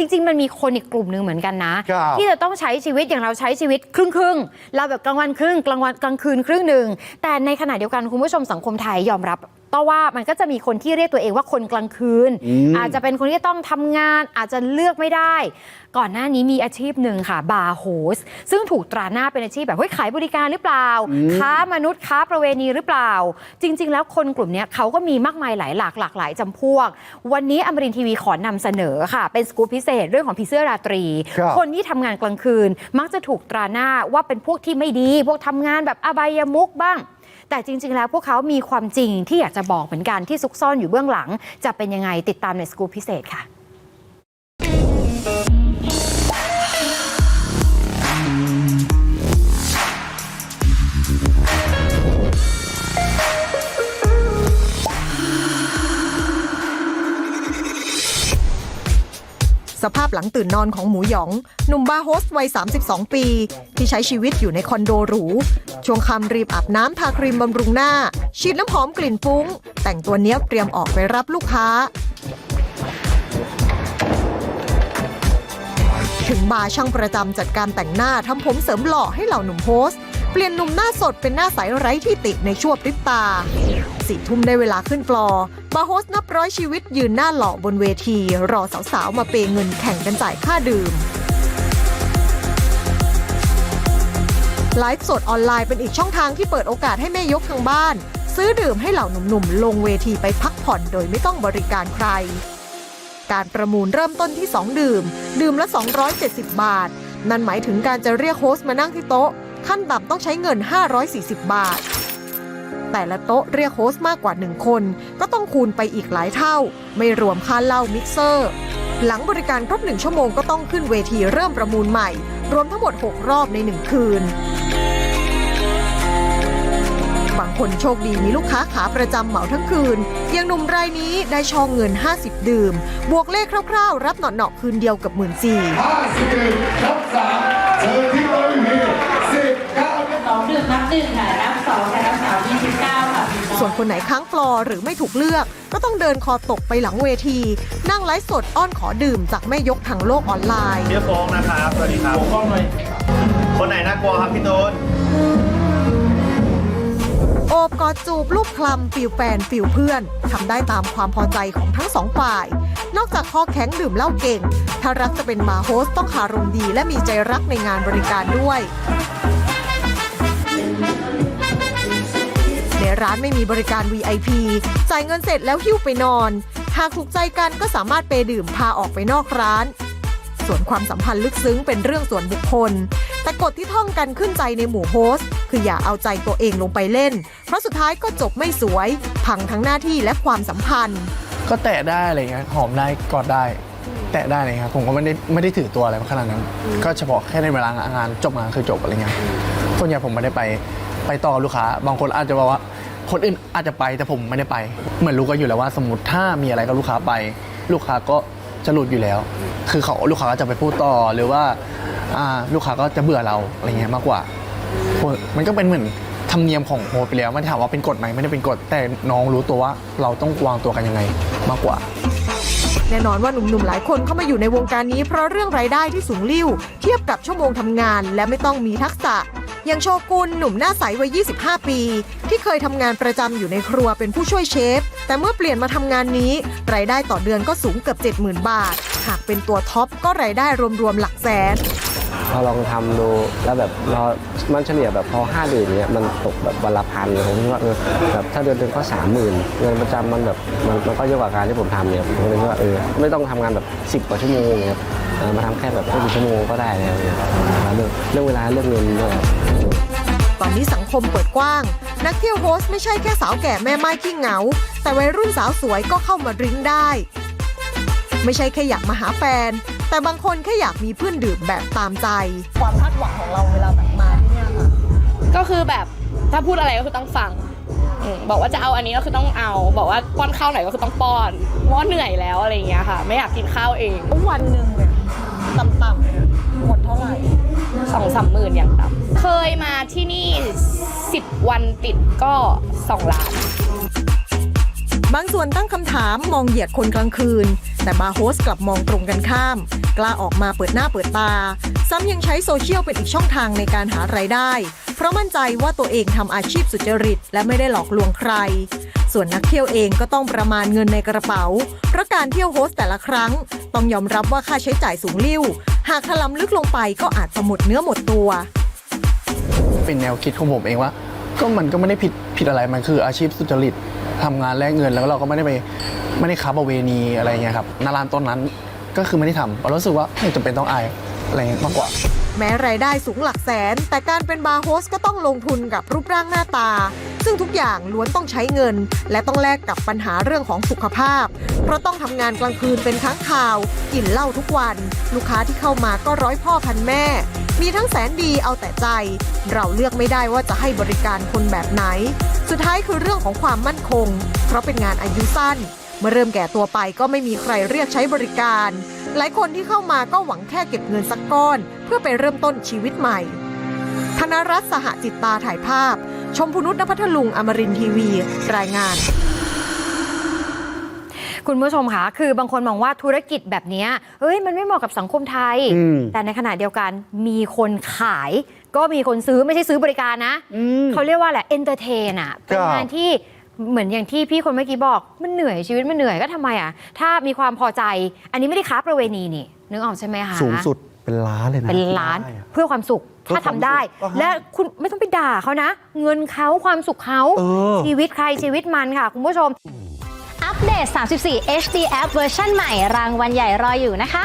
จริง ๆ มันมีคนอีกกลุ่มหนึ่งเหมือนกันนะ ครับที่จะต้องใช้ชีวิตอย่างเราใช้ชีวิตครึ่งครึ่งๆเราแบบกลางวันครึ่งกลางวันกลางคืนครึ่งหนึ่งแต่ในขณะเดียวกันคุณผู้ชมสังคมไทยยอมรับ ต่อว่ามันก็จะมีคนที่เรียกตัวเองว่าคนกลางคืนอืมอาจจะเป็นคนที่ต้องทำงานอาจจะเลือกไม่ได้ ก่อนหน้านี้มีอาชีพหนึ่งค่ะบาร์โฮสซึ่งถูกตราหน้าเป็นอาชีพแบบเฮ้ยขายบริการหรือเปล่า ค้ามนุษย์ค้าประเวณีหรือเปล่า จริง ๆ แล้วคนกลุ่มเนี้ยเขาก็มีมากมายหลายหลากหลากหลายจำพวก วันนี้อมรินทร์ทีวีขอนำเสนอค่ะ เป็นสกู๊ปพิเศษเรื่องของผีเสื้อราตรีครับคนที่ทำงานกลางคืน มักจะถูกตราหน้าว่าเป็นพวกที่ไม่ดี พวกทำงานแบบอบายมุกบ้าง แต่จริง ๆ แล้วพวกเขามีความจริงที่อยากจะบอกเหมือนกันที่ซุกซ่อนอยู่เบื้องหลัง จะเป็นยังไงติดตามในสกู๊ปพิเศษค่ะ สภาพหลังตื่นนอนของหมูหยอง หนุ่มบาร์โฮสวัย 32 ปี ที่ใช้ชีวิตอยู่ในคอนโดหรู ช่วงค่ำรีบอาบน้ำทาครีมบำรุงหน้า ฉีดน้ำหอมกลิ่นฟุ้ง แต่งตัวเนี้ยเตรียมออกไปรับลูกค้า ถึงบาร์ช่างประจำจัดการแต่งหน้าทำผมเสริมหล่อให้เหล่าหนุ่มโฮส เปลี่ยนหนุ่มหน้าสดเป็นหน้าใสไร้ที่ติในชั่วพริบตา สี่ทุ่มได้เวลาขึ้นฟลอร์บาโฮสต์นับร้อยชีวิตยืนหน้าหล่อบนเวที รอสาวๆ มาเปย์เงินแข่งกันจ่ายค่าดื่มไลฟ์สดออนไลน์เป็นอีกช่องทางที่เปิดโอกาสให้แม่ยกทางบ้าน ซื้อดื่มให้เหล่าหนุ่มๆ ลงเวทีไปพักผ่อนโดยไม่ต้องบริการใคร การประมูลเริ่มต้นที่ 2 ดื่ม ดื่มละ 270 บาท นั่นหมายถึงการจะเรียกโฮสต์มานั่งที่โต๊ะ ขั้นต่ำต้องใช้เงิน 540 บาท แต่ละโต๊ะเรียกโฮสต์มากกว่า 1 คน ก็ต้องคูณไปอีกหลายเท่า ไม่รวมค่าเหล้ามิกเซอร์ หลังบริการครบ1ชั่วโมงก็ต้องขึ้นเวทีเริ่มประมูลใหม่ รวมทั้งหมด 6 รอบใน 1 คืน บางคนโชคดีมีลูกค้าขาประจำเหมาทั้งคืนอย่างหนุ่มรายนี้ได้ชองเงิน 50 ดื่ม บวกเลขคร่าวๆ รับหนาะๆคืนเดียวกับหมื่นสี่51ทับ3เชิญที่โต๊ะอยู่ที่19 สองดื่มนับหนึ่งค่ะนับสองค่ะนับสามยี่สิบเก้าค่ะ ส่วน คนไหนค้างฟลอร์หรือไม่ถูกเลือก ก็ต้องเดินคอตกไปหลังเวที นั่งไลฟ์สดอ้อนขอดื่มจากแม่ยกทางโลกออนไลน์เรียกฟ้องนะครับสวัสดีครับคนไหนน่ากลัวครับพี่ตูนโอบกอดจูบรูปคลำฟิลแฟนฟิลเพื่อนทำได้ตามความพอใจของทั้งสองฝ่าย นอกจากคอแข็งดื่มเหล้าเก่ง ถ้ารักจะเป็นมาโฮสต้องคารมดีและมีใจรักในงานบริการด้วยใน ร้านไม่มีบริการ VIP จ่ายเงินเสร็จแล้วหิ้วไปนอน หากถูกใจกันก็สามารถเปดื่มพาออกไปนอกร้าน ส่วนความสัมพันธ์ลึกซึ้งเป็นเรื่องส่วนบุคคล แต่กฎที่ท่องกันขึ้นใจในหมู่โฮสคืออย่าเอาใจตัวเองลงไปเล่น เพราะสุดท้ายก็จบไม่สวย พังทั้งหน้าที่และความสัมพันธ์ ก็แตะได้อะไรเงี้ยหอมได้กอดได้ แตะได้เลยครับผมก็ไม่ได้ไม่ได้ถือตัวอะไรขนาดนั้น ก็เฉพาะแค่ในเวลางานจบงานคือจบอะไรเงี้ยส่วนใหญ่ผมไม่ได้ไปไปต่อลูกค้า บางคนอาจจะบอกว่า คนอื่นอาจจะไปแต่ผมไม่ได้ไป เหมือนรู้กันอยู่แล้วว่าสมมติถ้ามีอะไรกับลูกค้าไป ลูกค้าก็จะหลุดอยู่แล้ว คือเขาลูกค้าก็จะไปพูดต่อหรือว่าอ่าลูกค้าก็จะเบื่อเราอะไรเงี้ยมากกว่า มันก็เป็นเหมือนธรรมเนียมของโฮไปแล้วไม่ถามว่าเป็นกฎไหมไม่ได้เป็นกฎแต่น้องรู้ตัวว่าเราต้องวางตัวกันยังไงมากกว่าแน่นอนว่าหนุ่มๆ หลายคนเข้ามาอยู่ในวงการนี้เพราะเรื่องรายได้ที่สูงลิ่วเทียบกับชั่วโมงทำงาน และไม่ต้องมีทักษะ อย่างโชกุนหนุ่มหน้าใสวัย 25 ปี ที่เคยทำงานประจำอยู่ในครัวเป็นผู้ช่วยเชฟ แต่เมื่อเปลี่ยนมาทำงานนี้ รายได้ต่อเดือนก็สูงเกือบ 70,000 บาท หากเป็นตัวท็อปก็รายได้รวมๆหลักแสนพอลองทำดูแล้วแบบเรามันเฉลี่ยแบบพอห้าเดือนเนี้ยมันตกแบบวันละพันผมคิดว่าเออแบบถ้าเดือนหนึ่งก็สามหมื่นเงินประจำมันแบบมันมันก็เยอะกว่าการที่ผมทำเนี่ยผมเลยคิดว่าเออไม่ต้องทำงานแบบสิบกว่าชั่วโมงเนี่ย เออมาทำแค่แบบไม่กี่ชั่วโมงก็ได้แล้วเนี่ยแล้วเรื่องเรื่องเวลาเรื่องเงินด้วยครับตอนนี้สังคมเปิดกว้าง นักเที่ยวโฮสต์ไม่ใช่แค่สาวแก่แม่ไม้ขี้เหงา แต่วัยรุ่นสาวสวยก็เข้ามาดริ้งได้ ไม่ใช่แค่อยากมาหาแฟน แต่บางคนแค่อยากมีเพื่อนดื่มแบบตามใจ ความคาดหวังของเราเวลาแบบมาที่เนี่ยค่ะก็คือแบบถ้าพูดอะไรก็คือต้องฟังอืมบอกว่าจะเอาอันนี้ก็คือต้องเอา บอกว่าป้อนข้าวไหนก็คือต้องป้อนเพราะว่าเหนื่อยแล้วอะไรอย่างเงี้ยค่ะ ไม่อยากกินข้าวเองวันหนึ่งเนี่ย ต่ำๆหมดเท่าไหร่สองสามหมื่นอย่างต่ำเคยมาที่นี่สิบวันติดก็สองล้าน บางส่วนตั้งคำถามมองเหยียดคนกลางคืน แต่บาร์โฮสกลับมองตรงกันข้าม กล้าออกมาเปิดหน้าเปิดตา ซ้ำยังใช้โซเชียลเป็นอีกช่องทางในการหารายได้ เพราะมั่นใจว่าตัวเองทำอาชีพสุจริต และไม่ได้หลอกลวงใคร ส่วนนักเที่ยวเองก็ต้องประมาณเงินในกระเป๋า เพราะการเที่ยวโฮสแต่ละครั้ง ต้องยอมรับว่าค่าใช้จ่ายสูงลิ่ว หากถลำลึกลงไปก็อาจจะหมดเนื้อหมดตัว เป็นแนวคิดของผมเองว่าก็มันก็ไม่ได้ผิดผิดอะไรมันคืออาชีพสุจริตทำงานแลกเงินแล้วเราก็ไม่ได้ไปไม่ได้ค้าประเวณีอะไรเงี้ยครับนารานต้นนั้น ก็คือไม่ได้ทำเรารู้สึกว่าไม่จำเป็นต้องอายอะไรมากกว่า แม้รายได้สูงหลักแสน แต่การเป็นบาร์โฮสก็ต้องลงทุนกับรูปร่างหน้าตา ซึ่งทุกอย่างล้วนต้องใช้เงิน และต้องแลกกับปัญหาเรื่องของสุขภาพ เพราะต้องทำงานกลางคืนเป็นครั้งคราว กินเหล้าทุกวัน ลูกค้าที่เข้ามาก็ร้อยพ่อพันแม่ มีทั้งแสนดีเอาแต่ใจ เราเลือกไม่ได้ว่าจะให้บริการคนแบบไหน สุดท้ายคือเรื่องของความมั่นคง เพราะเป็นงานอายุสั้น เมื่อเริ่มแก่ตัวไปก็ไม่มีใครเรียกใช้บริการ หลายคนที่เข้ามาก็หวังแค่เก็บเงินสักก้อน เพื่อไปเริ่มต้นชีวิตใหม่ ธนรัตน์สหจิตตาถ่ายภาพ ชมพูนุษนพัทลุงอมรินทร์ทีวี รายงานคุณผู้ชมคะคือบางคนมองว่าธุรกิจแบบเนี้ยเฮ้ย มันไม่เหมาะกับสังคมไทยอืมแต่ในขณะเดียวกันมีคนขาย ก็มีคนซื้อไม่ใช่ซื้อบริการนะ เขาเรียกว่าแหละเอนเตอร์เทนอะ เป็นครับงานที่ เหมือนอย่างที่พี่คนเมื่อกี้บอกมันเหนื่อยชีวิตมันเหนื่อยก็ทำไมอะ ถ้ามีความพอใจ อันนี้ไม่ได้ค้าประเวณีนี่นึกออกใช่ไหมคะ สูงสุดเป็นล้านเลยนะเป็นล้านได้อะ เพื่อความสุขเพื่อถ้าทำได้ ความสุขก็ให้และคุณไม่ต้องไปด่าเขานะ เงินเขาความสุขเขาเออ ชีวิตใครชีวิตมันค่ะ คุณผู้ชม อัปเดต 34 HD App เวอร์ชันใหม่รางวัลใหญ่รออยู่นะคะ